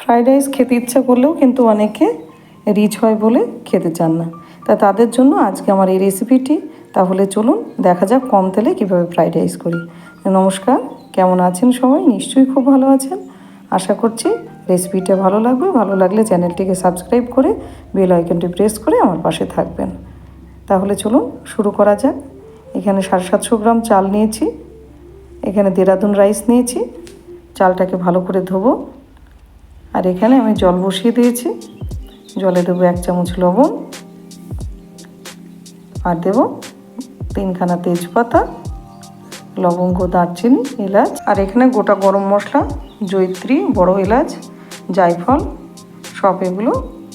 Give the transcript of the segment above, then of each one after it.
Fried rice খেতে ইচ্ছা করলেও কিন্তু অনেকে রিচ হয় বলে খেতে চান না। তা তাদের জন্য আজকে আমার এই রেসিপিটি তাহলে চলুন দেখা যাক কম তেলে কীভাবে ফ্রাইড রাইস করি। নমস্কার, কেমন আছেন সবাই? নিশ্চয়ই খুব ভালো আছেন। আশা করছি রেসিপিটা ভালো লাগবে। ভালো লাগলে চ্যানেলটিকে সাবস্ক্রাইব করে বেল আইকনটি প্রেস করে আমার পাশে থাকবেন। তাহলে চলুন শুরু করা যাক। এখানে সাড়ে সাতশো গ্রাম চাল নিয়েছি। এখানে দেরাদুন রাইস নিয়েছি। চালটাকে ভালো করে ধোবো। আর এখানে আমি জল বসিয়ে দিয়েছি। জলে দেবো এক চামচ লবণ। আর দেব তিনখানা তেজপাতা, লবঙ্গ, দারচিনি, এলাচ। আর এখানে গোটা গরম মশলা জৈত্রী বড় এলাচ, জায়ফল, সব এগুলো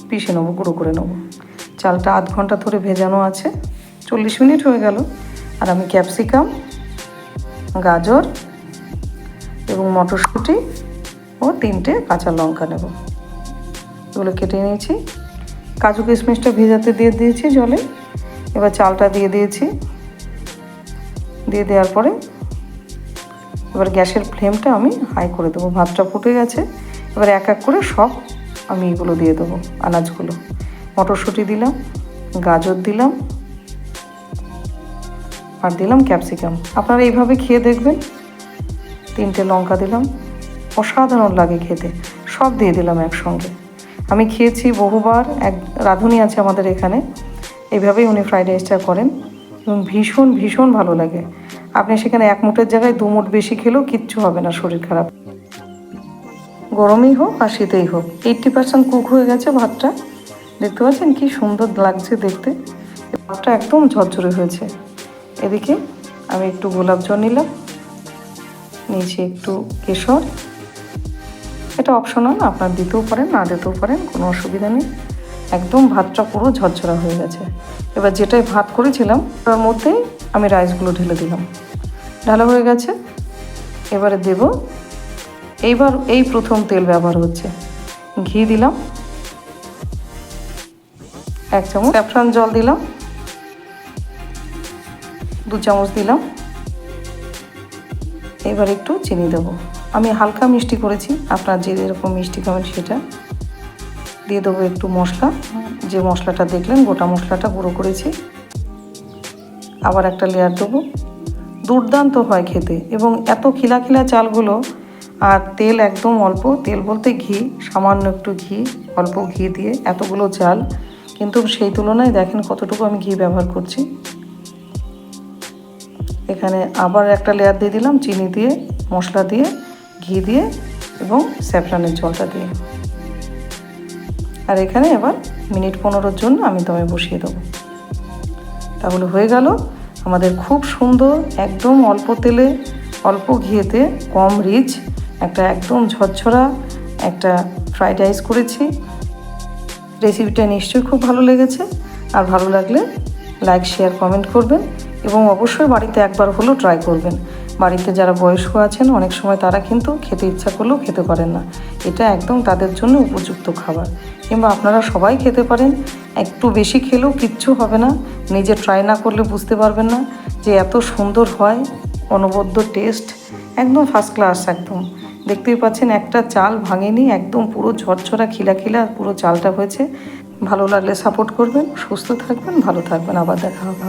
পিষে নেব, গুঁড়ো করে নেব। চালটা আধ ঘণ্টা ধরে ভেজানো আছে। চল্লিশ মিনিট হয়ে গেল। আর আমি ক্যাপসিকাম, গাজর এবং মটরশুঁটি ও তিনটে কাঁচা লঙ্কা নেব। এগুলো কেটে নিয়েছি। কাজু কিশমিশটা ভেজাতে দিয়ে দিয়েছি জলে। এবার চালটা দিয়ে দিয়েছি। দিয়ে দেওয়ার পরে এবার গ্যাসের ফ্লেমটা আমি হাই করে দেবো। ভাতটা ফুটে গেছে। এবার এক এক করে সব আমি এগুলো দিয়ে দেবো, আনাজগুলো। মটরশুঁটি দিলাম, গাজর দিলাম, আর দিলাম ক্যাপসিকাম। আপনারা এইভাবে খেয়ে দেখবেন। তিনটে লঙ্কা দিলাম। অসাধারণ লাগে খেতে। সব দিয়ে দিলাম একসঙ্গে। আমি খেয়েছি বহুবার, এক রাঁধুনি আছে আমাদের এখানে। এইভাবেই উনি ফ্রাইড রাইসটা করেন এবং ভীষণ ভীষণ ভালো লাগে। আপনি সেখানে এক মুঠের জায়গায় দু মুঠ বেশি খেলেও কিচ্ছু হবে না শরীর খারাপ। গরমেই হোক আর শীতেই হোক। এইট্টি পার্সেন্ট কুক হয়ে গেছে ভাতটা। দেখতে পাচ্ছেন কি সুন্দর লাগছে দেখতে। ভাতটা একদম ঝরঝরে হয়েছে। এদিকে আমি একটু গোলাপ জল নিলাম। নিয়েছি একটু কেশর। এটা অপশনাল আপনার দিতেও পারেন, না দিতেও পারেন, কোনো অসুবিধা নেই। একদম ভাতটা পুরো ঝরঝরা হয়ে গেছে। এবার যেটাই ভাত করেছিলাম, তার মধ্যেই আমি রাইসগুলো ঢেলে দিলাম। ঢালা হয়ে গেছে। এবারে দেব। এইবার এই প্রথম তেল ব্যবহার হচ্ছে। ঘি দিলাম। এক চামচ স্যাফরান জল দিলাম। দু চামচ দিলাম। এবার একটু চিনি দেবো। আমি হালকা মিষ্টি করেছি। আপনার যে যেরকম মিষ্টি খাবেন সেটা। দিয়ে দেবো একটু মশলা। যে মশলাটা দেখলেন, গোটা মশলাটা গুঁড়ো করেছি। আবার একটা লেয়ার দেবো। দুর্দান্ত হয় খেতে এবং এত খিলা খিলা চালগুলো, আর তেল একদম অল্প। তেল বলতে ঘি, সামান্য একটু ঘি, অল্প ঘি দিয়ে এতগুলো চাল। কিন্তু সেই তুলনায় দেখেন কতটুকু আমি ঘি ব্যবহার করছি। এখানে আবার একটা লেয়ার দিয়ে দিলাম, চিনি দিয়ে, মশলা দিয়ে। ঘি দিয়ে এবং স্যাফরানের জলটা দিয়ে। আর এখানে এবার মিনিট পনেরোর জন্য আমি দমে বসিয়ে দেবো। তাহলে হয়ে গেল আমাদের খুব সুন্দর, একদম অল্প তেলে, অল্প ঘিয়েতে কম রিচ একটা একদম ঝরঝরা একটা ফ্রাইড রাইস করেছি। রেসিপিটা নিশ্চয়ই খুব ভালো লেগেছে। আর ভালো লাগলে লাইক শেয়ার কমেন্ট করবেন এবং অবশ্যই বাড়িতে একবার হলেও ট্রাই করবেন। বাড়িতে যারা বয়স্ক আছেন, অনেক সময় তারা কিন্তু খেতে ইচ্ছা করলেও খেতে পারেন না। এটা একদম তাদের জন্য উপযুক্ত খাবার। কিংবা আপনারা সবাই খেতে পারেন, একটু বেশি খেলেও কিচ্ছু হবে না। নিজে ট্রাই না করলে বুঝতে পারবেন না যে এত সুন্দর হয়, অনবদ্য টেস্ট একদম ফার্স্ট ক্লাস একদম। দেখতেই পাচ্ছেন একটা চাল ভাঙেনি, একদম পুরো ঝরঝরা খিলা খিলা পুরো চালটা হয়েছে। ভালো লাগলে সাপোর্ট করবেন, সুস্থ থাকবেন, ভালো থাকবেন। আবার দেখা হবে।